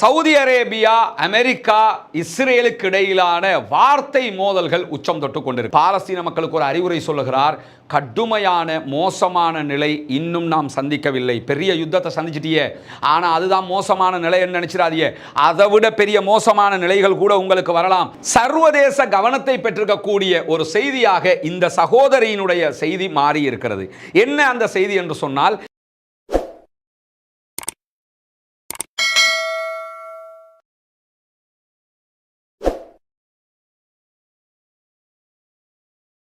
Saudi Arabia America இஸ்ரேலுக்கு இடையிலான வார்த்தை மோதல்கள் உச்சம் தொட்டு கொண்டிருக்கு. பாலஸ்தீன மக்களுக்கு ஒரு அறிவுரை சொல்லுகிறார். கடுமையான மோசமான நிலை இன்னும் நாம் சந்திக்கவில்லை. பெரிய யுத்தத்தை சந்திச்சிட்டியே. ஆனால் அதுதான் மோசமான நிலைன்னு நினைச்சிடாதியே அதை விட பெரிய மோசமான நிலைகள் கூட உங்களுக்கு வரலாம். சர்வதேச கவனத்தை பெற்றிருக்கக்கூடிய ஒரு செய்தியாக இந்த சகோதரியினுடைய செய்தி மாறி இருக்கிறது என்ன அந்த செய்தி என்று சொன்னால்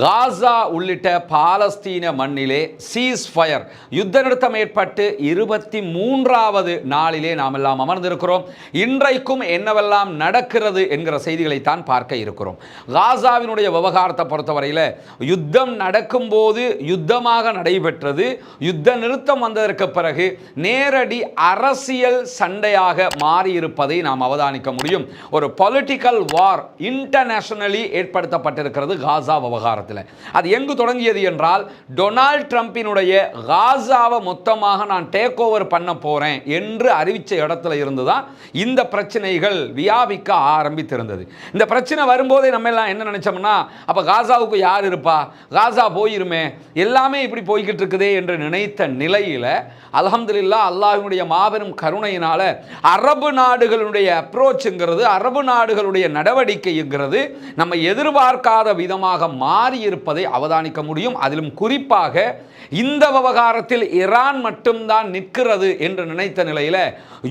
காசா உள்ளிட்ட பாலஸ்தீன மண்ணிலே சீஸ் ஃபயர் யுத்த நிறுத்தம் ஏற்பட்டு இருபத்தி மூன்றாவது நாளிலே நாம் எல்லாம் அமர்ந்திருக்கிறோம். இன்றைக்கும் என்னவெல்லாம் நடக்கிறது என்கிற செய்திகளைத்தான் பார்க்க இருக்கிறோம். காசாவினுடைய விவகாரத்தை பொறுத்தவரையில் யுத்தம் நடக்கும்போது யுத்தமாக நடைபெற்றது. யுத்த நிறுத்தம் வந்ததற்கு பிறகு நேரடி அரசியல் சண்டையாக மாறியிருப்பதை நாம் அவதானிக்க முடியும். ஒரு பொலிட்டிக்கல் வார் இன்டர்நேஷனலி ஏற்படுத்தப்பட்டிருக்கிறது காசா விவகாரத்தில் அது எங்கு தொடங்கியது என்றால் டொனால்ட் ட்ரம்பினுடைய காசாவை மொத்தமாக நான் டேக் ஓவர் பண்ண போறேன் என்று அறிவித்த இடத்துல இருந்து தான் இந்த பிரச்சனைகள் வியாபிக்க ஆரம்பித்திருந்தது. இந்த பிரச்சனை வரும்போதே நம்ம எல்லாம் என்ன நினைச்சோம்னா அப்போ காசாவுக்கு யார் இருப்பா? காசா போயிருமே எல்லாமே இப்படி போய்கிட்டு இருக்குதே என்று நினைத்த நிலையில் அலமதுல்லா அல்லாஹினுடைய மாபெரும் கருணையினால் அரபு நாடுகளுடைய அப்ரோச்சுங்கிறது அரபு நாடுகளுடைய நடவடிக்கைங்கிறது நம்ம எதிர்பார்க்காத விதமாக மாறி இருப்பதை அவதானிக்க முடியும். அதிலும் குறிப்பாக இந்த விவகாரத்தில் ஈரான் மட்டும்தான் நிற்கிறது என்று நினைத்த நிலையில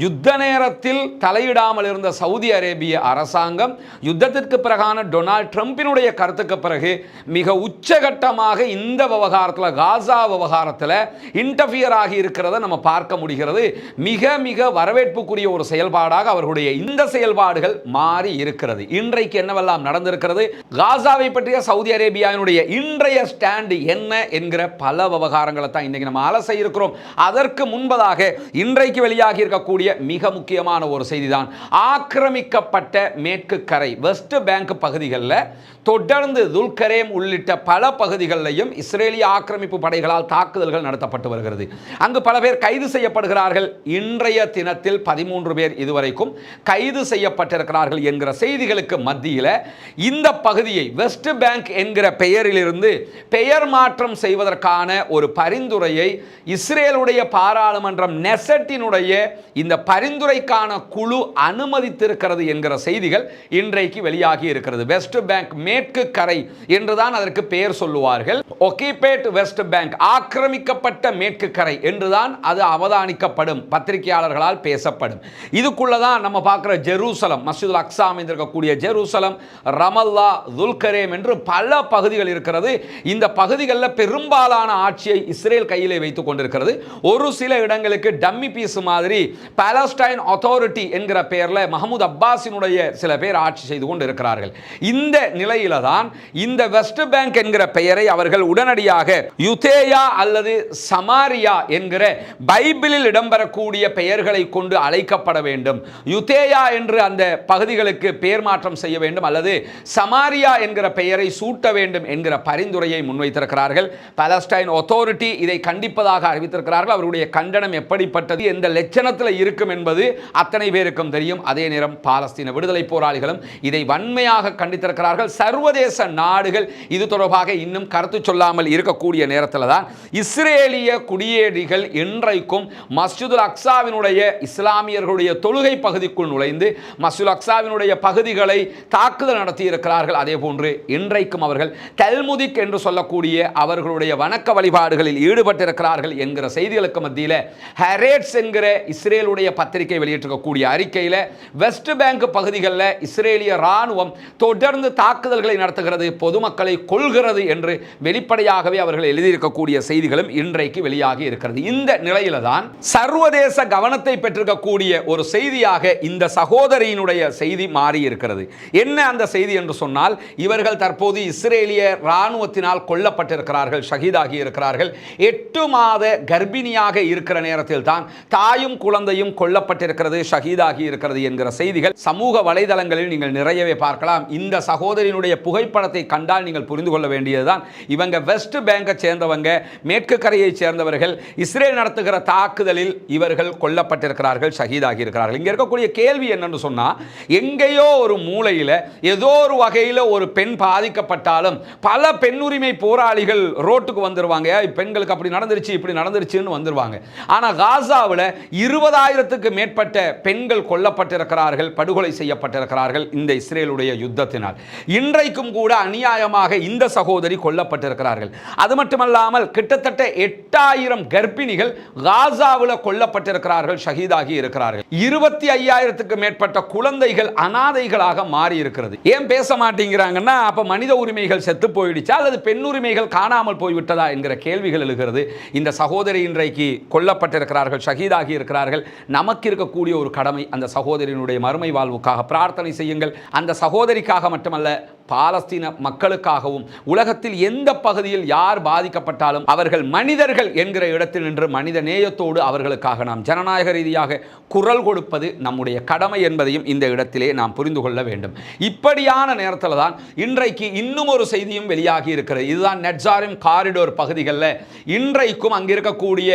யுத்த நேரத்தில் தலையிடாமல் இருந்த சவுதி அரேபிய அரசாங்கம் யுத்தத்திற்கு பிறகான டொனால்ட் ட்ரம்பினுடைய கருத்துக்கு பிறகு மிக உச்சகட்டமாக இந்த விவகாரத்தில் காசா விவகாரத்தில் இன்டர்ஃபியர் ஆகி இருக்கிறத நம்ம பார்க்க முடிகிறது. மிக மிக வரவேற்புக்குரிய ஒரு செயல்பாடாக அவர்களுடைய இந்த செயல்பாடுகள் மாறி இருக்கிறது. இன்றைக்கு என்னவெல்லாம் நடந்திருக்கிறது? காசாவை பற்றிய சவுதி அரேபியாவினுடைய இன்றைய ஸ்டாண்டு என்ன என்கிற பல விவகாரங்களை தான் இன்றைக்கி நம்ம அலசை இருக்கிறோம். அதற்கு முன்பதாக இன்றைக்கு வெளியாகி இருக்கக்கூடிய மிக முக்கியமான ஒரு செய்தி தான் ஆக்கிரமிக்கப்பட்ட மேற்கு கரை வெஸ்ட் பேங்க் பகுதிகளில் தொடர்ந்து துல்கரேம் உள்ளிட்ட பல பகுதிகளிலையும் இஸ்ரேலிய ஆக்கிரமிப்பு படைகளால் தாக்குதல்கள் நடத்தப்பட்டு வருகிறது. அங்கு பல பேர் கைது செய்யப்படுகிறார்கள். இன்றைய தினத்தில் பதிமூன்று பேர் இதுவரைக்கும் கைது செய்யப்பட்டிருக்கிறார்கள் என்கிற செய்திகளுக்கு மத்தியில் இந்த பகுதியை வெஸ்ட் பேங்க் என்கிற பெயரிலிருந்து பெயர் மாற்றம் செய்வதற்கான ஒரு பரிந்துரையை இஸ்ரேலுடைய பாராளுமன்றம் நெசட்டினுடைய இந்த பரிந்துரைக்கான குழு அனுமதித்திருக்கிறது என்கிற செய்திகள் இன்றைக்கு வெளியாகி இருக்கிறது. வெஸ்ட் பேங்க் மேற்கு கரை என்றுதான் அதற்கு பெயர் சொல்லுவார்கள். ஒகிபேட் வெஸ்ட் பேங்க் ஆக்கிரமிக்கப்பட்ட மேற்கு கரை என்றுதான் அது அவதானிக்கப்படும். பத்திரிகையாளர்களால் பேசப்படும். இதுக்குள்ளதான் நம்ம பார்க்குற ஜெருசலம் மசூதுல் அக்ஸா அமைந்திருக்கக்கூடிய ஜெருசலம் ரமல்லா துல்கரேம் என்று பல பகுதிகள் இருக்கிறது. இந்த பகுதிகளில் பெரும்பாலான ஆட்சி ஆட்சியை இஸ்ரேல் கையிலே வைத்துக் கொண்டிருக்கிறது. ஒரு சில இடங்களுக்கு டம்மி பீஸ் மாதிரி பாலஸ்டைன் அத்தாரிட்டி என்கிற பெயரில் மஹமூத் அப்பாஸினுடைய சில பேர் ஆட்சி செய்து கொண்டு இருக்கிறார்கள் இந்த நிலையில தான் இந்த வெஸ்ட் பேங்க் என்கிற பெயரை அவர்கள் உடனடியாக யுதேயா அல்லது சமாரியா என்கிற பைபிளில் இடம்பெறக்கூடிய பெயர்களை கொண்டு அழைக்கப்பட வேண்டும். யுதேயா என்று அந்த பகுதிகளுக்கு பெயர் மாற்றம் செய்ய வேண்டும் அல்லது சமாரியா என்கிற பெயரை சூட்ட வேண்டும் என்கிற பரிந்துரையை முன்வைத்திருக்கிறார்கள். பாலஸ்டைன் அத்தாரிட்டி இதை கண்டிப்பதாக அறிவித்திருக்கிறார்கள். அவருடைய கண்டனம் எப்படிப்பட்டது எந்த லட்சணத்தில் இருக்கும் என்பது அத்தனை பேருக்கும் தெரியும். அதே நேரம் பாலஸ்தீன விடுதலை போராளிகளும் இதை வன்மையாக கண்டித்திருக்கிறார்கள். சர்வதேச நாடுகள் இது தொடர்பாக இன்னும் கருத்து சொல்லாமல் இருக்கக்கூடிய நேரத்தில் தான் இஸ்ரேலிய குடியேறிகள் இன்றைக்கும் மஸ்ஜிதுல் அக்ஸாவினுடைய இஸ்லாமியர்களுடைய தொழுகை பகுதிக்குள் நுழைந்து மசூல் அக்ஸாவினுடைய பகுதிகளை தாக்குதல் நடத்தி இருக்கிறார்கள் அதே போன்று இன்றைக்கும் அவர்கள் தல்முதிக் என்று சொல்லக்கூடிய அவர்களுடைய வணக்க வழிபாடுகளில் ஈடுபட்டிருக்கிறார்கள் என்கிற செய்திகளுக்கு மத்தியில் ஹரேட்ஸ் என்கிற இஸ்ரேலுடைய பத்திரிகை வெளியிட்டிருக்கக்கூடிய அறிக்கையில் வெஸ்ட் பேங்க் பகுதிகளில் இஸ்ரேலிய ராணுவம் தொடர்ந்து தாக்குதல்களை நடத்துகிறது பொதுமக்களை கொள்கிறது என்று வெளிப்படையாகவே அவர்கள் எழுதியிருக்கக்கூடிய செய்திகளும் இன்றைக்கு வெளியாகி இருக்கிறது. இந்த நிலையில தான் சர்வதேச கவனத்தை பெற்றிருக்கக்கூடிய ஒரு செய்தியாக இந்த சகோதரியினுடைய செய்தி மாறி இருக்கிறது என்ன அந்த செய்தி என்று சொன்னால் இவர்கள் தற்போது இஸ்ரேலிய இராணுவத்தினால் கொல்லப்பட்டிருக்கிறார்கள் ஷஹீதாகி இருக்கிறார்கள் எட்டு மாத கர்ப்பிணியாக இருக்கிற நேரத்தில் தான் தாயும் குழந்தையும் கொல்லப்பட்டிருக்கிறது ஷஹீதாகி இருக்கிறது என்கிற செய்திகள் சமூக வலைதளங்களில் நீங்கள் நிறையவே பார்க்கலாம். இந்த சகோதரியினுடைய புகைப்படத்தை கண்டால் நீங்கள் புரிந்து கொள்ள வேண்டியதுதான். இவங்க வெஸ்ட் பேங்கை சேர்ந்தவங்க மேற்கு கரையை சேர்ந்தவர்கள் இஸ்ரேல் நடத்துகிற தாக்குதலில் இவர்கள் கொல்லப்பட்டிருக்கிறார்கள் ஷஹீதாகி இருக்கிறார்கள். இங்க இருக்கக்கூடிய கேள்வி என்னன்னு சொன்னா எங்கேயோ ஒரு மூலையில் ஏதோ ஒரு வகையில் ஒரு பெண் பாதிக்கப்பட்டாலும் பல பெண் உரிமை போராளிகள் ரோட்டுக்கு வந்துடுவாங்க "ஏய், பெண்களுக்கு அப்படி நடந்துருச்சு இப்படி நடந்துருச்சுன்னு வந்துடுவாங்க ஆனால் காசாவில் இருபதாயிரத்துக்கு மேற்பட்ட பெண்கள் கொல்லப்பட்டிருக்கிறார்கள் படுகொலை செய்யப்பட்டிருக்கிறார்கள் இந்த இஸ்ரேலுடைய யுத்தத்தினால். இன்றைக்கும் கூட அநியாயமாக இந்த சகோதரி கொல்லப்பட்டிருக்கிறார்கள். அது மட்டுமல்லாமல் கிட்டத்தட்ட எட்டாயிரம் கர்ப்பிணிகள் காசாவில் கொல்லப்பட்டிருக்கிறார்கள் ஷஹீதாகி இருக்கிறார்கள். இருபத்தி ஐயாயிரத்துக்கு மேற்பட்ட குழந்தைகள் அனாதைகளாக மாறி இருக்கிறது ஏன் பேச மாட்டேங்கிறாங்கன்னா அப்போ மனித உரிமைகள் செத்து போயிடுச்சா அல்லது பெண் உரிமைகள் காணாமல் போய்விட்டதா என்கிற கேள்விகள் எழுகிறது. இந்த சகோதரி இன்றைக்கு கொல்லப்பட்டிருக்கிறார்கள் ஷஹீதாகி இருக்கிறார்கள். நமக்கு இருக்கக்கூடிய ஒரு கடமை அந்த சகோதரியினுடைய மறுமை வாழ்வுக்காக பிரார்த்தனை செய்யுங்கள். அந்த சகோதரிக்காக மட்டுமல்ல பாலஸ்தீன மக்களுக்காகவும் உலகத்தில் எந்த பகுதியில் யார் பாதிக்கப்பட்டாலும் அவர்கள் மனிதர்கள் என்கிற இடத்தில் நின்று மனித நேயத்தோடு அவர்களுக்காக நாம் ஜனநாயக ரீதியாக குரல் கொடுப்பது நம்முடைய கடமை என்பதையும் இந்த இடத்திலே நாம் புரிந்து கொள்ள வேண்டும். இப்படியான நேரத்தில் தான் இன்றைக்கு இன்னும் ஒரு செய்தியும் வெளியாகி இருக்கிறது. இதுதான் நெட்ஜாரிம் காரிடோர் பகுதிகளில் இன்றைக்கும் அங்கே இருக்கக்கூடிய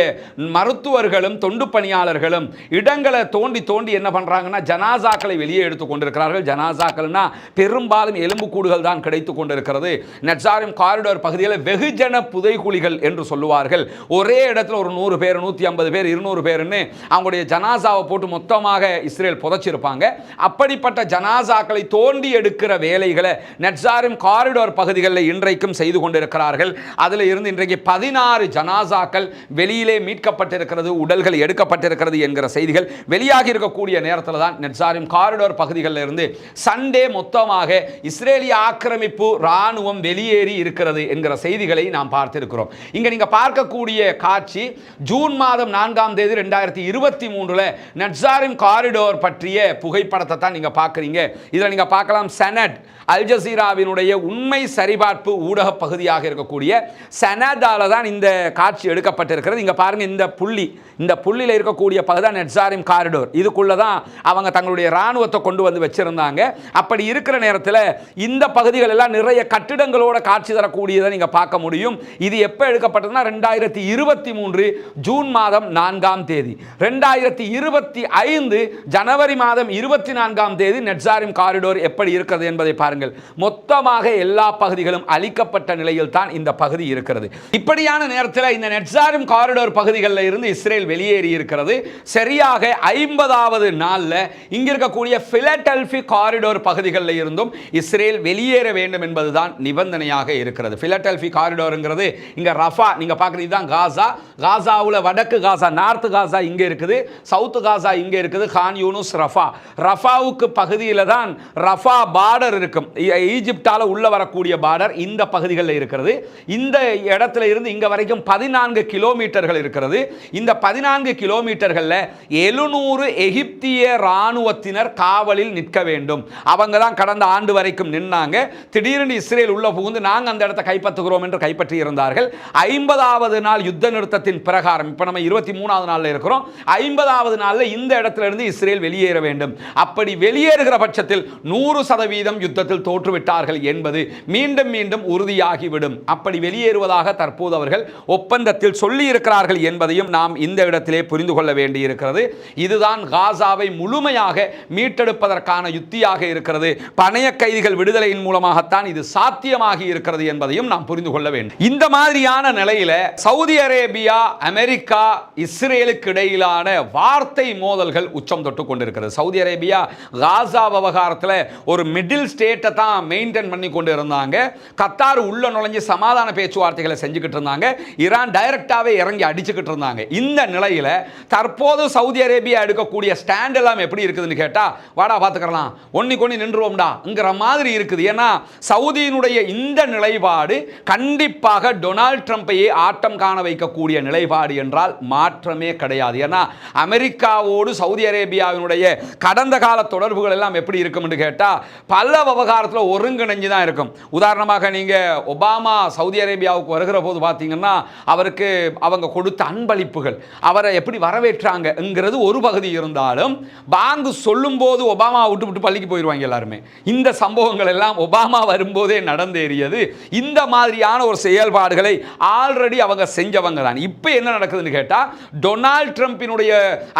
மருத்துவர்களும் தொண்டு பணியாளர்களும் இடங்களை தோண்டி தோண்டி என்ன பண்ணுறாங்கன்னா ஜனாசாக்களை வெளியே எடுத்து கொண்டிருக்கிறார்கள். ஜனாசாக்கள்னா பெரும்பாலும் எலும்பு கூடுகள் தான் கிடைத்து கொண்டிருக்கிறது. நெட்சாரிம் காரிடோர் பகுதியில் வெகுஜன புதைக்குழிகள் என்று சொல்லுவார்கள். ஒரே இடத்துல ஒரு நூறு பேர் நூற்றி ஐம்பது பேர் இருநூறு பேர்னு அவங்களுடைய ஜனாசாவை போட்டு மொத்தமாக இஸ்ரேல் புதைச்சிருப்பாங்க. அப்படிப்பட்ட ஜனாசாக்களை தோண்டி எடுக்கிற வேலைகளை நெட்சாரிம் காரிடோர் பகுதிகளில் இன்றைக்கும் செய்து கொண்டிருக்கிறார்கள். அதில் இருந்து இன்றைக்கு பதினாறு ஜனாசாக்கள் வெளியிலே மீட்கப்பட்டிருக்கிறது உடல்கள் எடுக்கப்பட்டிருக்கிறது என்கிற செய்திகள் வெளியாகி இருக்கக்கூடிய நேரத்தில் தான் நெட்சாரிம் காரிடோர் பகுதிகளில் இருந்து சண்டே மொத்தமாக இஸ்ரேலிய ஆக்கிரமிப்பு ராணுவம் வெளியேறி இருக்கிறது என்கிற செய்திகளை நாம் பார்த்திருக்கிறோம். இங்க நீங்க பார்க்கக்கூடிய காட்சி ஜூன் மாதம் நான்காம் தேதி ரெண்டாயிரத்தி இருபத்தி மூன்றுல நட்சாரின் காரிடோர் பற்றிய புகைப்படத்தை தான் நீங்க பார்க்குறீங்க. இதில் நீங்க பார்க்கலாம் செனட் அல் ஜசீராவினுடைய உண்மை சரிபார்ப்பு ஊடக பகுதியாக இருக்கக்கூடிய செனடால தான் இந்த காட்சி எடுக்கப்பட்டிருக்கிறது. இங்க பாருங்க இந்த புள்ளி இந்த புள்ளியில் இருக்கக்கூடிய பகுதி தான் நெட்சாரிம் காரிடோர். இதுக்குள்ள தான் அவங்க தங்களுடைய ராணுவத்தை கொண்டு வந்து வச்சிருந்தாங்க. அப்படி இருக்கிற நேரத்தில் இந்த இந்த பகுதிகள் எல்லாம் நிறைய கட்டிடங்களோட காட்சி தரக்கூடியதை நீங்கள் பார்க்க முடியும். இது எப்போ எடுக்கப்பட்டதுன்னா ரெண்டாயிரத்தி இருபத்தி மூன்று ஜூன் மாதம் நான்காம் தேதி. ரெண்டாயிரத்தி இருபத்தி ஐந்து ஜனவரி மாதம் இருபத்தி நான்காம் தேதி நெட்சாரிம் காரிடோர் எப்படி இருக்கிறது என்பதை பாருங்கள். மொத்தமாக எல்லா பகுதிகளும் அழிக்கப்பட்ட நிலையில் தான் இந்த பகுதி இருக்கிறது. இப்படியான நேரத்தில் இந்த நெட்சாரிம் காரிடோர் பகுதிகளில் இருந்து இஸ்ரேல் வெளியேறி இருக்கிறது. சரியாக ஐம்பதாவது நாளில் இங்கிருக்கக்கூடிய பிலடெல்பி காரிடோர் பகுதிகளில் இருந்தும் இஸ்ரேல் வெளியேற வேண்டும் என்பதுதான் நிபந்தனையாக இருக்கிறது. பிலடெல்பி காரிடோருங்கிறது இங்கே ரஃபா நீங்க பார்க்குறது தான் காசா. காசாவில் வடக்கு காசா நார்த்து காசா இங்கே இருக்குது சவுத்து காசா இங்கே இருக்குது கான் யூனுஸ் ரஃபா. ரஃபாவுக்கு பகுதியில் தான் ரஃபா பார்டர் இருக்கும். ஈஜிப்டால் உள்ளே வரக்கூடிய பார்டர் இந்த பகுதிகளில் இருக்கிறது. இந்த இடத்துல இருந்து இங்கே வரைக்கும் பதினான்கு கிலோமீட்டர்கள் இருக்கிறது. இந்த பதினான்கு கிலோமீட்டர்களில் எழுநூறு எகிப்திய இராணுவத்தினர் காவலில் நிற்க வேண்டும். அவங்க தான் கடந்த ஆண்டு வரைக்கும் நின்னாங்க திடீரென்று இஸ்ரேல் உள்ளே புகுந்து நாங்கள் அந்த இடத்தை கைப்பற்றுகிறோம் என்று கைப்பற்றி இருந்தார்கள் ஐம்பதாவது நாள் யுத்த நிறுத்தத்தின் பிரகாரம் இப்போ நம்ம இருபத்தி மூணாவது நாளில் இருக்கிறோம். ஐம்பதாவது நாளில் இந்த இடத்துல இருந்து இஸ்ரேல் வெளியேற வேண்டும். அப்படி வெளியேறுகிற பட்சத்தில் நூறு சதவீதம் யுத்தத்தில் தோற்றுவிட்டார்கள் என்பது மீண்டும் மீண்டும் உறுதியாகிவிடும். அப்படி வெளியேறுவதாக தற்போது அவர்கள் ஒப்பந்தத்தில் சொல்லி இருக்கிறார்கள் என்பதையும் நாம் இந்த இடத்திலே புரிந்து கொள்ள வேண்டியிருக்கிறது. இதுதான் காசாவை முழுமையாக மீட்டெடுப்பதற்கான யுத்தியாக இருக்கிறது. பணைய கைதிகள் விடுதலை விடுதலையின் மூலமாகத்தான் இது சாத்தியமாகி இருக்கிறது என்பதையும் நாம் புரிந்து கொள்ள வேண்டும். இந்த மாதிரியான நிலையில சவுதி அரேபியா அமெரிக்கா இஸ்ரேலுக்கு இடையிலான வார்த்தை மோதல்கள் உச்சம் தொட்டு கொண்டிருக்கிறது. சவுதி அரேபியா காசா விவகாரத்தில் ஒரு மிடில் ஸ்டேட்டை தான் மெயின்டைன் பண்ணி கொண்டு இருந்தாங்க. கத்தார் உள்ள நுழைஞ்சு சமாதான பேச்சுவார்த்தைகளை செஞ்சுக்கிட்டு இருந்தாங்க. ஈரான் டைரக்டாவே இறங்கி அடிச்சுக்கிட்டு இருந்தாங்க. இந்த நிலையில தற்போது சவுதி அரேபியா எடுக்கக்கூடிய ஸ்டாண்ட் எல்லாம் எப்படி இருக்குதுன்னு கேட்டா வாடா பார்த்துக்கலாம் ஒன்னி கொண்டு நின்றுவோம்டாங்கிற மாதிரி இருக்குது. இருக்குது. ஏன்னா சவுதியினுடைய இந்த நிலைப்பாடு கண்டிப்பாக டொனால்ட் ட்ரம்ப்பையே ஆட்டம் காண வைக்கக்கூடிய நிலைப்பாடு என்றால் மாற்றமே கிடையாது. ஏன்னா அமெரிக்காவோடு சவுதி அரேபியாவினுடைய கடந்த கால தொடர்புகள் எல்லாம் எப்படி இருக்கும் என்று கேட்டால் பல விவகாரத்தில் ஒருங்கிணைஞ்சு தான் இருக்கும். உதாரணமாக நீங்கள் ஒபாமா சவுதி அரேபியாவுக்கு வருகிற போது பார்த்தீங்கன்னா அவருக்கு அவங்க கொடுத்த அன்பளிப்புகள் அவரை எப்படி வரவேற்றாங்கங்கிறது ஒரு பகுதி இருந்தாலும் பாங்கு சொல்லும்போது ஒபாமா விட்டு விட்டு பள்ளிக்கு போயிடுவாங்க எல்லாருமே. இந்த சம்பவங்கள் எல்லாம் ஒபாமா வரும்போதே நடந்தேறியது. இந்த மாதிரியான ஒரு செயல்பாடுகளை ஆல்ரெடி அவங்க செஞ்சவங்க தான். இப்போ என்ன நடக்குதுன்னு கேட்டால் டொனால்ட் ட்ரம்ப்பினுடைய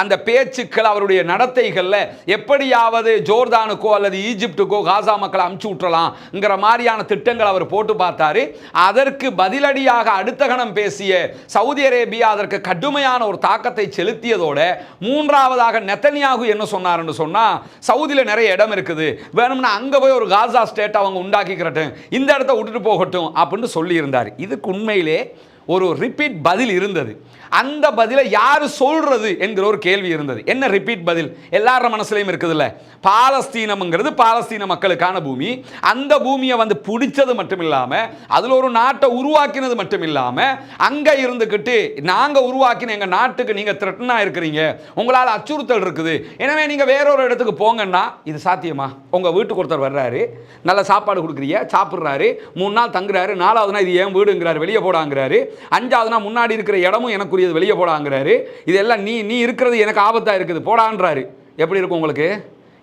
அந்த பேச்சுக்கள் அவருடைய நடத்தைகளில் எப்படியாவது ஜோர்தானுக்கோ அல்லது ஈஜிப்டுக்கோ காசா மக்களை அமுச்சு விட்டுறலாம்ங்கிற மாதிரியான திட்டங்கள் அவர் போட்டு பார்த்தாரு. அதற்கு பதிலடியாக அடுத்த கணம் பேசிய சவுதி அரேபியா அதற்கு கடுமையான ஒரு தாக்கத்தை செலுத்தியதோட மூன்றாவதாக நெத்தனியாகு என்ன சொன்னார்னு சொன்னால் சவுதியில் நிறைய இடம் இருக்குது. வேணும்னா அங்கே போய் ஒரு காசா ஸ்டேட்டை அவங்க உண்டாக்கிக்கிறட்டும் இந்த இடத்த விட்டுட்டு போகட்டும் அப்படின்னு சொல்லியிருந்தார். இதுக்கு உண்மையிலே ஒரு ரிப்பீட் பதில் இருந்தது. அந்த பதிலை யார் சொல்றது என்கிற ஒரு கேள்வி இருந்தது. என்ன ரிப்பீட் பதில்? எல்லார மனசுலையும் இருக்குதுல்ல. பாலஸ்தீனம்ங்கிறது பாலஸ்தீன மக்களுக்கான பூமி. அந்த பூமியை வந்து பிடிச்சது மட்டும் இல்லாமல் அதில் ஒரு நாட்டை உருவாக்கினது மட்டும் இல்லாமல் அங்கே இருந்துக்கிட்டு நாங்கள் உருவாக்கின எங்கள் நாட்டுக்கு நீங்கள் த்ரெட்டனாக இருக்கிறீங்க. உங்களால் அச்சுறுத்தல் இருக்குது. எனவே நீங்கள் வேறொரு இடத்துக்கு போங்கன்னா இது சாத்தியமா? உங்கள் வீட்டுக்கு ஒருத்தர் வர்றாரு நல்ல சாப்பாடு கொடுக்குறீங்க சாப்பிட்றாரு மூணு நாள் தங்குறாரு நாலாவது இது ஏன் வீடுங்கிறாரு வெளியே போடாங்கிறாரு அஞ்சாவதுனா முன்னாடி இருக்கிற இடமும் எனக்கு எனக்குரியது வெளியே போடாங்கிறாரு. இதெல்லாம் நீ நீ இருக்கிறது எனக்கு ஆபத்தாக இருக்குது. போடான்றாரு. எப்படி இருக்கும் உங்களுக்கு?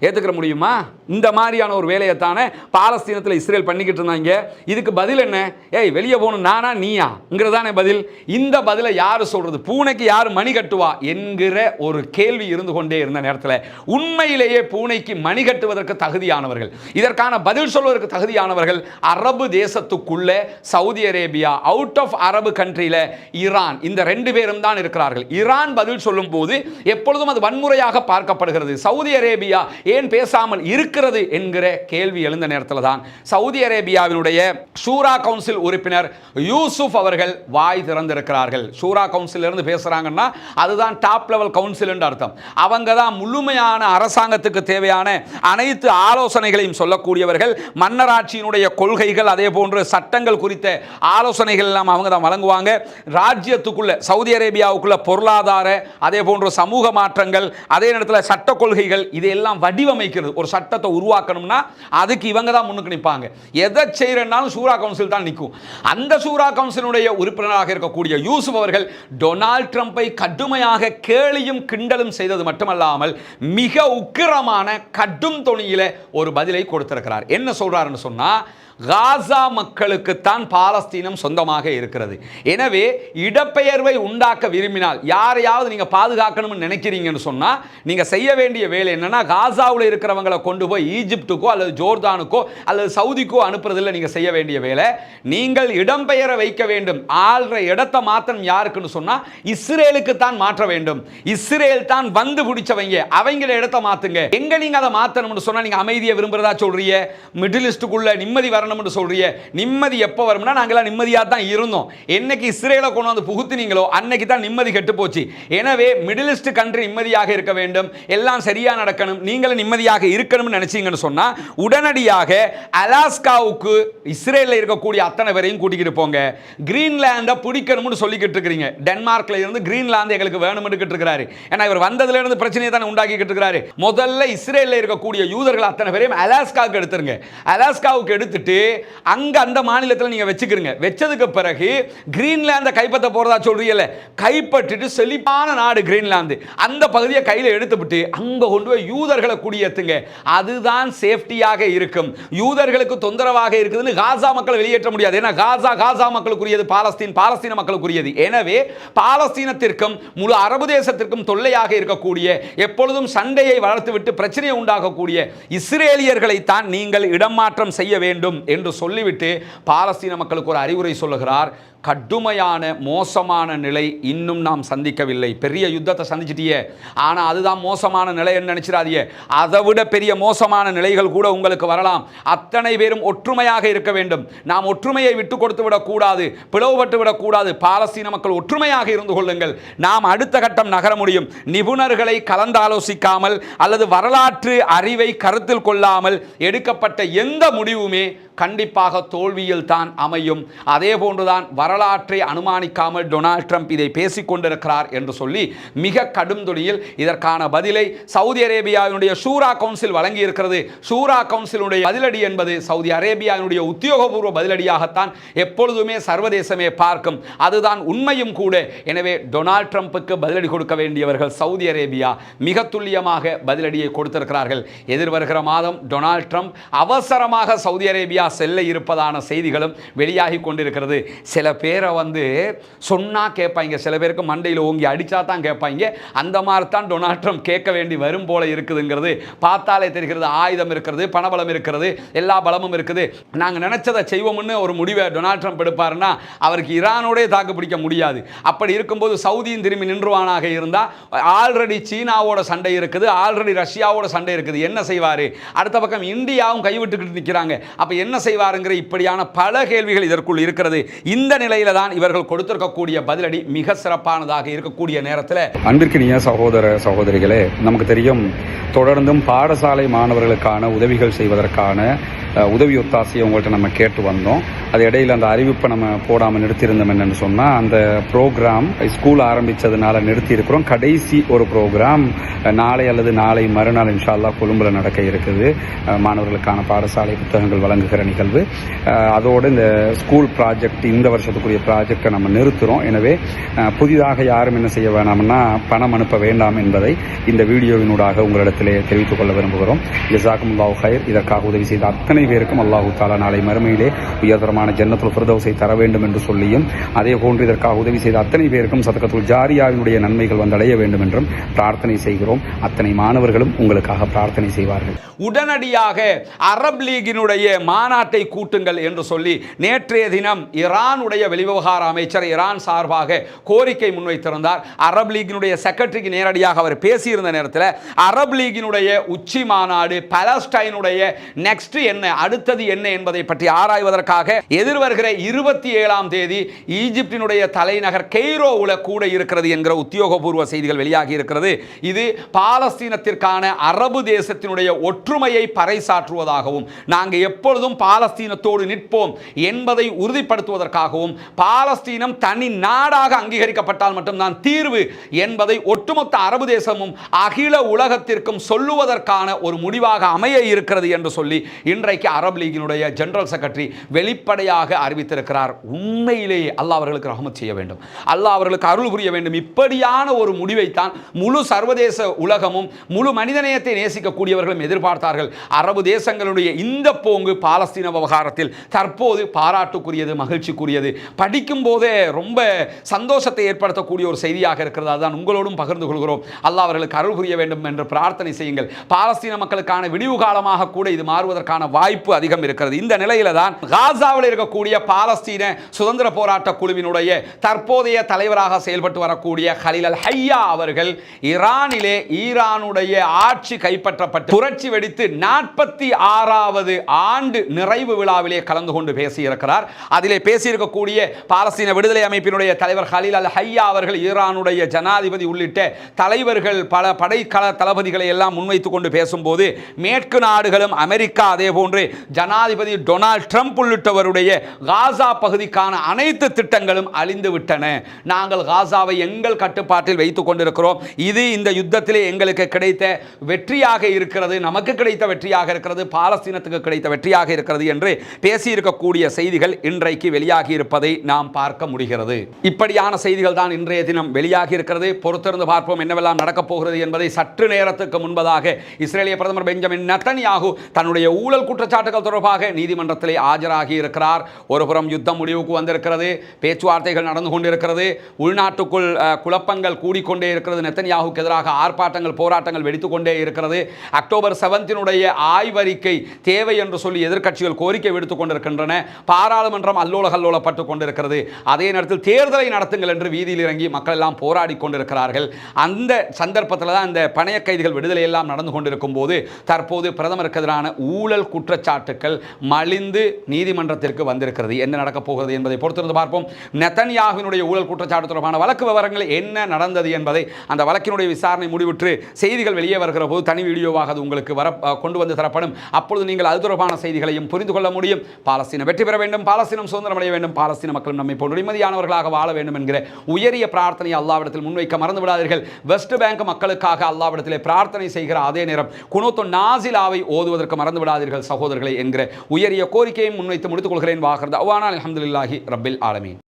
ஏற்றுக்கிற முடியுமா? இந்த மாதிரியான ஒரு வேலையைத்தானே பாலஸ்தீனத்தில் இஸ்ரேல் பண்ணிக்கிட்டு இருந்தாங்க. இதுக்கு பதில் என்ன? ஏய் வெளியே போகணும். நானா நீயாங்கிறதானே பதில். இந்த பதிலை யார் சொல்கிறது பூனைக்கு யார் மணி கட்டுவா? என்கிற ஒரு கேள்வி இருந்து கொண்டே இருந்த நேரத்தில் உண்மையிலேயே பூனைக்கு மணி கட்டுவதற்கு தகுதியானவர்கள். இதற்கான பதில் சொல்வதற்கு தகுதியானவர்கள் அரபு தேசத்துக்குள்ளே சவுதி அரேபியா அவுட் ஆஃப் அரபு கண்ட்ரியில் ஈரான் இந்த ரெண்டு பேரும் தான் இருக்கிறார்கள். ஈரான் பதில் சொல்லும் போது எப்பொழுதும் அது வன்முறையாக பார்க்கப்படுகிறது. சவுதி அரேபியா ஏன் பேசாமல் இருக்கிறது என்கிற கேள்வி எழுந்த நேரத்தில் தான் சவுதி அரேபியாவினுடைய ஷூரா கவுன்சில் உறுப்பினர் யூசுப் அவர்கள் வாய் திறந்திருக்கிறார்கள். ஷூரா கவுன்சில் இருந்து பேசுறாங்கன்னா அதுதான் டாப் லெவல் கவுன்சில் என்று அர்த்தம். அவங்க தான் முழுமையான அரசாங்கத்துக்கு தேவையான அனைத்து ஆலோசனைகளையும் சொல்லக்கூடியவர்கள். மன்னராட்சியினுடைய கொள்கைகள் அதே போன்று சட்டங்கள் குறித்த ஆலோசனைகள் எல்லாம் அவங்க தான் வழங்குவாங்க. ராஜ்யத்துக்குள்ள சவுதி அரேபியாவுக்குள்ள பொருளாதார அதே போன்று சமூக மாற்றங்கள் அதே நேரத்தில் சட்ட கொள்கைகள் இதையெல்லாம் வடிவமைக்கிறது ஒரு சட்டத்தை உருவாக்கணும்னா அதுக்கு இவங்க தான் முன்னுக்கு நிற்பாங்க. எதை செய்கிறனாலும் சூரா கவுன்சில் தான் நிற்கும். அந்த சூரா கவுன்சிலுடைய உறுப்பினராக இருக்கக்கூடிய யூசுப் அவர்கள் டொனால்ட் ட்ரம்ப்பை கடுமையாக கேலியும் கிண்டலும் செய்தது மட்டுமல்லாமல் மிக உக்கிரமான கடும் தொனியில ஒரு பதிலை கொடுத்திருக்கிறார். என்ன சொல்கிறாருன்னு சொன்னால் காசா மக்களுக்குத்தான் பாலஸ்தீனம் சொந்தமாக இருக்கிறது. எனவே இடப்பெயர்வை உண்டாக்க விரும்பினால் யாரையாவது நீங்கள் பாதுகாக்கணும்னு நினைக்கிறீங்கன்னு சொன்னால் நீங்கள் செய்ய வேண்டிய வேலை என்னென்னா காசாவில் இருக்கிறவங்களை கொண்டு போய் ஈஜிப்டுக்கோ அல்லது ஜோர்தானுக்கோ அல்லது சவுதிக்கோ அனுப்புறதில்லை நீங்கள் செய்ய வேண்டிய வேலை. நீங்கள் இடம்பெயர வைக்க வேண்டும். ஆள்ற இடத்த மாத்திரம் யாருக்குன்னு சொன்னால் இஸ்ரேலுக்கு தான் மாற்ற வேண்டும். இஸ்ரேல் தான் வந்து பிடிச்சவங்க. அவங்கள இடத்த மாற்றுங்க எங்கே நீங்கள் அதை மாற்றணும்னு சொன்னால் நீங்கள் அமைதியை விரும்புகிறதா சொல்கிறீங்க மிடில் ஈஸ்ட்டுக்குள்ளே நிம்மதி வர வரணும்னு சொல்றீங்க நிம்மதி எப்போ வரும்னா நாங்களாம் நிம்மதியாக தான் இருந்தோம். என்னைக்கு இஸ்ரேலை கொண்டு வந்து புகுத்தினீங்களோ அன்னைக்கு தான் நிம்மதி கெட்டு போச்சு எனவே மிடில் ஈஸ்ட் கண்ட்ரி நிம்மதியாக இருக்க வேண்டும். எல்லாம் சரியா நடக்கணும். நீங்களும் நிம்மதியாக இருக்கணும்னு நினைச்சீங்கன்னு சொன்னா உடனடியாக அலாஸ்காவுக்கு இஸ்ரேலில் இருக்கக்கூடிய அத்தனை பேரையும் கூட்டிக்கிட்டு போங்க. கிரீன்லாண்டை பிடிக்கணும்னு சொல்லிக்கிட்டு இருக்கிறீங்க. டென்மார்க்ல இருந்து கிரீன்லாந்து எங்களுக்கு வேணும்னு இருக்கிறாரு. ஏன்னா இவர் வந்ததுல இருந்து பிரச்சனையை தானே உண்டாக்கிக்கிட்டு இருக்கிறாரு. முதல்ல இஸ்ரேலில் இருக்கக்கூடிய யூதர்கள் அத்தனை பேரையும் அலாஸ்காவுக்கு எடுத்துருங்க. அலாஸ்காவுக்கு எடுத்துட்டு அங்கே அந்த மாநிலத்தில் நீங்கள் வச்சுக்கிறீங்க. வச்சதுக்கு பிறகு கிரீன்லாந்தை கைப்பற்ற போகிறதா சொல்கிறீங்கல்ல கைப்பற்றிட்டு செழிப்பான நாடு கிரீன்லாந்து. அந்த பகுதியை கையில் எடுத்துவிட்டு அங்கே கொண்டு போய் யூதர்களை குடியேற்றுங்க அதுதான் சேஃப்டியாக இருக்கும். யூதர்களுக்கு தொந்தரவாக இருக்குதுன்னு காசா மக்கள் வெளியேற்ற முடியாது. ஏன்னா காசா காசா மக்களுக்குரியது பாலஸ்தீன் பாலஸ்தீன மக்களுக்குரியது. எனவே பாலஸ்தீனத்திற்கும் முழு அரபு தேசத்திற்கும் தொல்லையாக இருக்கக்கூடிய எப்பொழுதும் சண்டையை வளர்த்துவிட்டு பிரச்சனையை உண்டாகக்கூடிய இஸ்ரேலியர்களைத்தான் நீங்கள் இடமாற்றம் செய்ய வேண்டும். என்று சொல்லிவிட்டு பாலஸ்தீன மக்களுக்கு ஒரு அறிவுரை சொல்லுகிறார். கடுமையான மோசமான நிலை இன்னும் நாம் சந்திக்கவில்லை. பெரிய யுத்தத்தை சந்திச்சிட்டியே. ஆனால் அதுதான் மோசமான நிலைன்னு நினச்சிடாதியே அதை விட பெரிய மோசமான நிலைகள் கூட உங்களுக்கு வரலாம். அத்தனை பேரும் ஒற்றுமையாக இருக்க வேண்டும். நாம் ஒற்றுமையை விட்டு கொடுத்து விடக்கூடாது பிளவுபட்டு விடக்கூடாது. பாலஸ்தீன மக்கள் ஒற்றுமையாக இருந்து கொள்ளுங்கள். நாம் அடுத்த கட்டம் நகர முடியும். நிபுணர்களை கலந்தாலோசிக்காமல் அல்லது வரலாற்று அறிவை கருத்தில் கொள்ளாமல் எடுக்கப்பட்ட எந்த முடிவுமே கண்டிப்பாக தோல்வியில் தான் அமையும். அதே போன்றுதான் வரலாற்றை அனுமானிக்காமல் டொனால்ட் ட்ரம்ப் இதை பேசிக்கொண்டிருக்கிறார் என்று சொல்லி மிக கடும் துணியில் இதற்கான பதிலை சவுதி அரேபியாவினுடைய ஷூரா கவுன்சில் வழங்கி இருக்கிறது ஷூரா கவுன்சிலுடைய பதிலடி என்பது சவுதி அரேபியாவினுடைய உத்தியோகபூர்வ பதிலடியாகத்தான் எப்பொழுதுமே சர்வதேசமே பார்க்கும். அதுதான் உண்மையும் கூட. எனவே டொனால்ட் ட்ரம்ப்புக்கு பதிலடி கொடுக்க வேண்டியவர்கள் சவுதி அரேபியா. மிக துல்லியமாக பதிலடியை கொடுத்திருக்கிறார்கள். எதிர்வருகிற மாதம் டொனால்ட் ட்ரம்ப் அவசரமாக சவுதி அரேபியா செல்ல இருப்பதான செய்திகளும் வெளியாகி கொண்டிருக்கிறது. சில பேரை வந்து சொன்னா கேட்பாங்க. சில பேருக்கு மண்டையில் ஓங்கி அடித்தா தான் கேட்பாங்க. அந்த மாதிரி தான் டொனால்ட் ட்ரம்ப் கேட்க வேண்டி வரும் போல இருக்குதுங்கிறது. பார்த்தாலே தெரிகிறது ஆயுதம் இருக்கிறது பணபலம் இருக்கிறது எல்லா பலமும் இருக்குது. நாங்கள் நினச்சதை செய்வோம்னு ஒரு முடிவை டொனால்ட் ட்ரம்ப் எடுப்பாருன்னா அவருக்கு ஈரானோடே தாக்கு பிடிக்க முடியாது. அப்படி இருக்கும்போது சவுதியும் திரும்பி நின்றுவானாக இருந்தால் ஆல்ரெடி சீனாவோட சண்டை இருக்குது ஆல்ரெடி ரஷ்யாவோட சண்டை இருக்குது. என்ன செய்வார்? அடுத்த பக்கம் இந்தியாவும் கைவிட்டுக்கிட்டு நிற்கிறாங்க அப்போ என்ன செய்வாருங்கிற இப்படியான பல கேள்விகள் இதற்குள் இருக்கிறது. இந்த நிலையில தான் இவர்கள் கொடுத்திருக்கக்கூடிய பதிலடி மிக சிறப்பானதாக இருக்கக்கூடிய நேரத்தில் அன்பிற்கினிய சகோதர சகோதரிகளே நமக்கு தெரியும் தொடர்ந்தும் பாடசாலை மாணவர்களுக்கான உதவிகள் செய்வதற்கான அஹ், உதவி ஒத்தாசையை உங்கள்கிட்ட நம்ம கேட்டு வந்தோம். அது இடையில அந்த அறிவிப்பை நம்ம போடாமல் நிறுத்தியிருந்தோம் என்னன்னு சொன்னால் அந்த ப்ரோக்ராம் ஸ்கூல் ஆரம்பித்ததுனால நிறுத்தியிருக்கிறோம். கடைசி ஒரு ப்ரோக்ராம் நாளை அல்லது நாளை மறுநாள் இன்ஷா அல்லாஹ் நடக்க இருக்குது. மாணவர்களுக்கான பாடசாலை புத்தகங்கள் வழங்குகிற நிகழ்வு. அதோடு இந்த ஸ்கூல் ப்ராஜெக்ட் இந்த வருஷத்துக்குரிய ப்ராஜெக்டை நம்ம நிறுத்துகிறோம் எனவே புதிதாக யாரும் என்ன செய்ய வேணாம்னா பணம் அனுப்ப வேண்டாம் என்பதை இந்த வீடியோவினூடாக உங்களிடத்திலே தெரிவித்துக் கொள்ள விரும்புகிறோம். ஜசாக்கும் அல்லாஹ் ஹைர் இதற்காக உதவி செய்த அத்தனை பேருக்கும் அல்லாஹூ தாலா நாளை மறுமையிலே உயர்தரமான ஜன்னத்துல் பிரதோசை தர வேண்டும் என்று சொல்லியும் அதே போன்று இதற்காக உதவி செய்த அத்தனை பேருக்கும் சதகத்துல் ஜாரியாவினுடைய நன்மைகள் வந்தடைய வேண்டும் என்றும் பிரார்த்தனை செய்கிறோம். அத்தனை மாணவர்களும் உங்களுக்காக பிரார்த்தனை செய்வார்கள். உடனடியாக அரப் லீகினுடைய மாநாட்டை கூட்டுங்கள் என்று சொல்லி நேற்றைய தினம் ஈரானுடைய வெளிவிவகார அமைச்சர் ஈரான் சார்பாக கோரிக்கை முன்வைத்திருந்தார். அரப் லீகினுடைய செக்ரட்டரிக்கு நேரடியாக அவர் பேசியிருந்த நேரத்தில் அரப் லீகினுடைய உச்சி மாநாடு பலஸ்டைனுடைய நெக்ஸ்ட் என்ன அடுத்தது என்ன என்பதை பற்றி ஆராய்வதற்காக எதிர்வருகிற இருபத்தி ஏழாம் தேதி ஈஜிப்டினுடைய தலைநகர் கெய்ரோவில் கூட இருக்கிறது என்கிற உத்தியோகபூர்வ செய்திகள் வெளியாகி இருக்கிறது. இது பாலஸ்தீனத்திற்கான அரபு தேசத்தினுடைய ஒற்றுமையை பறைசாற்றுவதாகவும் நாங்கள் எப்பொழுதும் பாலஸ்தீனத்தோடு நிற்போம் என்பதை உறுதிப்படுத்துவதற்காகவும் பாலஸ்தீனம் தனி நாடாக அங்கீகரிக்கப்பட்டால் மட்டும்தான் தீர்வு என்பதை ஒட்டுமொத்த அரபு தேசமும் அகில உலகத்திற்கும் சொல்லுவதற்கான ஒரு முடிவாக அமைய இருக்கிறது என்று சொல்லி இன்றைக்கு அரபு லீகினுடைய ஜெனரல் செக்ரட்டரி வெளிப்படையாக அறிவித்திருக்கிறார். உண்மையிலேயே அல்லாஹ் அவர்களுக்கு ரஹமத் செய்ய வேண்டும். அல்லாஹ் அவர்களுக்கு அருள் புரிய வேண்டும். இப்படியான ஒரு முடிவைத்தான் முழு சர்வதேச உலகமும் முழு மனிதநேயத்தை நேசிக்கக்கூடியவர்களும் எதிர்பார்த்தார்கள். அரபு தேசங்களுடைய இந்த போங்கு பாலஸ்தீன விவகாரத்தில் தற்போது பாராட்டுக்குரியது மகிழ்ச்சிக்குரியது. படிக்கும் போதே ரொம்ப சந்தோஷத்தை ஏற்படுத்தக்கூடிய ஒரு செய்தியாக இருக்கிறது. அதுதான் உங்களோடும் பகிர்ந்து கொள்கிறோம். அல்லாஹ் அவர்களுக்கு அருள் புரிய வேண்டும் என்று பிரார்த்தனை செய்யுங்கள். பாலஸ்தீன மக்களுக்கான விடிவு காலமாக கூட இது மாறுவதற்கான வாய்ப்பு அதிகம் இருக்கிறது. இந்த நிலையில தான் காசாவில் இருக்கக்கூடிய பாலஸ்தீன சுதந்திர போராட்ட குழுவினுடைய தற்போதைய தலைவராக செயல்பட்டு வரக்கூடிய ஹலில் அல் ஹையா அவர்கள் ஈரானிலே ஈரானுடைய ஆட்சி கைப்பற்றப்பட்டு புரட்சி வெடித்து நாற்பத்தி ஆறாவது ஆண்டு நிறைவு விழாவிலே கலந்து கொண்டு பேசியிருக்கிறார். அதிலே பேசியிருக்கக்கூடிய பாலஸ்தீன விடுதலை அமைப்பினுடைய தலைவர் ஹலில் அல் ஹையா அவர்கள் ஈரானுடைய ஜனாதிபதி உள்ளிட்ட தலைவர்கள் பல படைக்கல தளபதிகளை எல்லாம் முன்வைத்துக் கொண்டு பேசும்போது மேற்கு நாடுகளும் அமெரிக்கா அதே போன்று ஜனாதிபதி டொனால்ட் ட்ரம்ப் உள்ளிட்டவருடைய காசா பகுதிக்கான அனைத்து திட்டங்களும் அழிந்து விட்டன. நாங்கள் காசாவை எங்கள் கட்டுப்பாட்டில் வைத்துக் கொண்டிருக்கிறோம். இது இந்த யுத்தத்திலே எங்களுக்கு கிடைத்த வெற்றியாக இருக்கிறது நமக்கு கிடைத்த வெற்றியாக இருக்கிறது பாலஸ்தீனத்துக்கு கிடைத்த வெற்றியாக இருக்கிறது என்று பேசியிருக்கக்கூடிய செய்திகள் இன்றைக்கு வெளியாகி இருப்பதை நாம் பார்க்க முடிகிறது. இப்படியான செய்திகள் தான் இன்றைய தினம் வெளியாகி இருக்கிறது. பொறுத்திருந்து பார்ப்போம் என்னவெல்லாம் நடக்கப் போகிறது என்பதை சற்று நேரத்துக்கு முன்பதாக இஸ்ரேலிய பிரதமர் பெஞ்சமின் நத்தன்யாகு தன்னுடைய ஊழல் குற்றச்சாட்டுகள் தொடர்பாக நீதிமன்றத்திலே ஆஜராகி இருக்கிறார். கொண்டிருக்கிறார். ஒருபுறம் யுத்தம் முடிவுக்கு வந்திருக்கிறது. பேச்சுவார்த்தைகள் நடந்து கொண்டிருக்கிறது. உள்நாட்டுக்குள் குழப்பங்கள் கூடிக்கொண்டே இருக்கிறது. நெத்தன்யாவுக்கு எதிராக ஆர்ப்பாட்டங்கள் போராட்டங்கள் வெடித்துக் கொண்டே இருக்கிறது. அக்டோபர் செவன்த்தினுடைய ஆய்வறிக்கை தேவை என்று சொல்லி எதிர்க்கட்சிகள் கோரிக்கை விடுத்துக் கொண்டிருக்கின்றன. பாராளுமன்றம் அல்லோல கல்லோலப்பட்டு கொண்டிருக்கிறது. அதே நேரத்தில் தேர்தலை நடத்துங்கள் என்று வீதியில் இறங்கி மக்கள் எல்லாம் போராடி கொண்டிருக்கிறார்கள். அந்த சந்தர்ப்பத்தில் தான் இந்த பணைய கைதிகள் விடுதலை எல்லாம் நடந்து கொண்டிருக்கும் போது தற்போது பிரதமருக்கு எதிரான ஊழல் குற்றச்சாட்டுக்கள் மலிந்து நீதிமன்றத்திற்கு வந்திருக்கிறது. என்ன நடக்கப் போகிறது என்பதை பொறுத்திருந்து பார்ப்போம். நெத்தன்யாகுவினுடைய ஊழல் குற்றச்சாட்டு தொடர்பான வழக்கு விவரங்கள் என்ன நடந்தது என்பதை அந்த வழக்கினுடைய விசாரணை முடிவுற்று செய்திகள் வெளியே வருகிற போது தனி வீடியோவாக அது உங்களுக்கு வர கொண்டு வந்து தரப்படும். அப்பொழுது நீங்கள் அது தொடர்பான செய்திகளையும் புரிந்து கொள்ள முடியும். பாலஸ்தீனம் வெற்றி பெற வேண்டும். பாலஸ்தீனம் சுதந்திரம் அடைய வேண்டும். பாலஸ்தீன மக்களும் நம்மை போன்ற நிம்மதியானவர்களாக வாழ வேண்டும் என்கிற உயரிய பிரார்த்தனை அல்லாவிடத்தில் முன்வைக்க மறந்து விடாதீர்கள். வெஸ்ட் பேங்க் மக்களுக்காக அல்லாவிடத்திலே பிரார்த்தனை செய்கிற அதே நேரம் குனோத்தோ நாசிலாவை ஓதுவதற்கு மறந்து விடாதீர்கள் சகோதரர்களை என்கிற உயரிய கோரிக்கையை முன்வைத்து முடித்துக் கொள்கிறேன். أخرين وآخر دعوانا الحمد لله رب العالمين